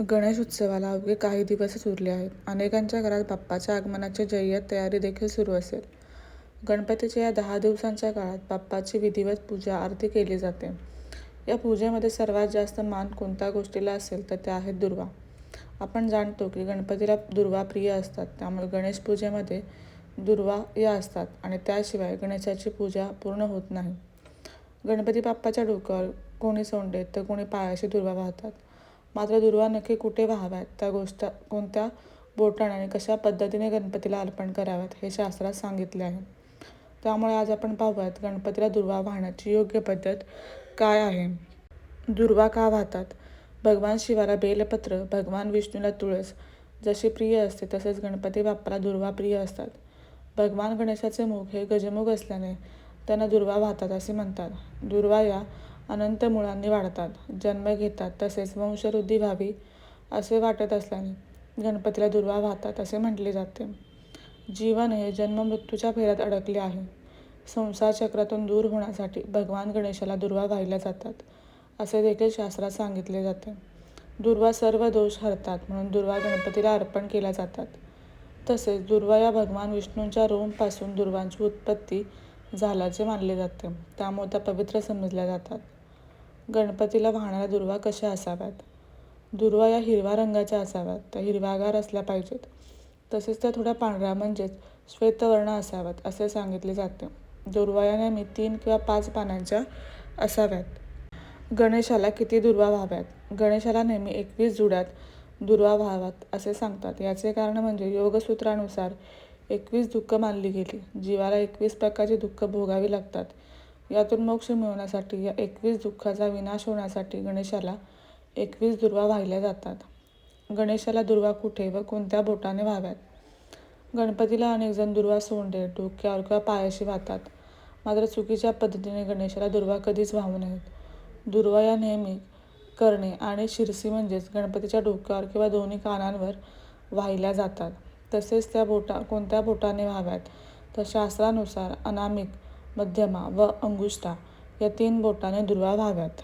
गणेश उत्सवाला अवघे काही दिवसच उरले आहेत. अनेकांच्या घरात बाप्पाच्या आगमनाची जय्यत तयारी देखील सुरू असेल. गणपतीच्या या दहा दिवसांच्या काळात बाप्पाची विधिवत पूजा आरती केली जाते. या पूजेमध्ये सर्वात जास्त मान कोणत्या गोष्टीला असेल तर त्या आहेत दुर्वा. आपण जाणतो की गणपतीला दुर्वा प्रिय असतात त्यामुळे गणेश पूजेमध्ये दुर्वा या असतात आणि त्याशिवाय गणेशाची पूजा पूर्ण होत नाही. गणपती बाप्पाच्या डोक्यावर कोणी सोंडेत तर कोणी पायाशी दुर्वा वाहतात. मात्र दुर्वा नक्की कुठे वाहाव्यात, त्या गोष्ट कोणत्या बोटाने आणि कशा पद्धतीने गणपतीला अर्पण कराव्यात हे शास्त्रात सांगितले आहे. त्यामुळे आज आपण पाहूयात गणपतीला दुर्वा वाहण्याची योग्य पद्धत काय आहे. दुर्वा का वाहतात? भगवान शिवाला बेलपत्र, भगवान विष्णूला तुळस जशी प्रिय असते तसेच गणपती बाप्पाला दुर्वा प्रिय असतात. भगवान गणेशाचे मुख हे गजमुख असल्याने त्यांना दुर्वा वाहतात असे म्हणतात. दुर्वा या अनंत मुळांनी वाढतात, जन्म घेतात तसेच वंशवृद्धी व्हावी असे वाटत असल्याने गणपतीला दुर्वा वाहतात असे म्हटले जाते. जीवन हे जन्म-मृत्यूच्या फेऱ्यात अडकले आहे. संसार चक्रातून दूर होण्यासाठी भगवान गणेशाला दुर्वा वाहिल्या जातात असे देखील शास्त्रात सांगितले जाते. दुर्वा सर्व दोष हरतात म्हणून दुर्वा गणपतीला अर्पण केल्या जातात. तसेच दुर्वा या भगवान विष्णूंच्या रोमपासून दुर्वांची उत्पत्ती झाल्याचे मानले जाते त्यामुळे त्या पवित्र समजल्या जातात. गणपतीला वाहणाऱ्या दुर्वा कशा असाव्यात? दुर्वा या हिरव्या रंगाच्या असाव्यात. त्या हिरव्यागार असल्या पाहिजेत. तसेच त्या थोड्या पांढऱ्या म्हणजेच श्वेतवर्ण असाव्यात असे सांगितले जाते. दुर्वा या नेहमी तीन किंवा पाच पानांच्या असाव्यात. गणेशाला किती दुर्वा व्हाव्यात गणेशाला नेहमी एकवीस जुड्यात दुर्वा व्हाव्यात असे सांगतात. याचे कारण म्हणजे योगसूत्रानुसार एकवीस दुःख मानली गेली. जीवाला एकवीस प्रकारची दुःख भोगावी लागतात. यातून मोक्ष मिळवण्यासाठी या एकवीस दुःखाचा विनाश होण्यासाठी गणेशाला एकवीस दुर्वा वाहिल्या जातात. गणेशाला दुर्वा कुठे व कोणत्या बोटाने व्हाव्यात गणपतीला अनेक जण दुर्वा सोंडे डोक्यावर किंवा पायाशी वाहतात. मात्र चुकीच्या पद्धतीने गणेशाला दुर्वा कधीच वाहू नयेत. दुर्वा या नेहमी कर्णे आणि शिरसी म्हणजेच गणपतीच्या डोक्यावर किंवा दोन्ही कानांवर वाहिल्या जातात. तसेच त्या बोटा कोणत्या बोटाने व्हाव्यात तर शास्त्रानुसार अनामिक, मध्यमा व अंगुष्ठा या तीन बोटाने दुर्वा व्हाव्यात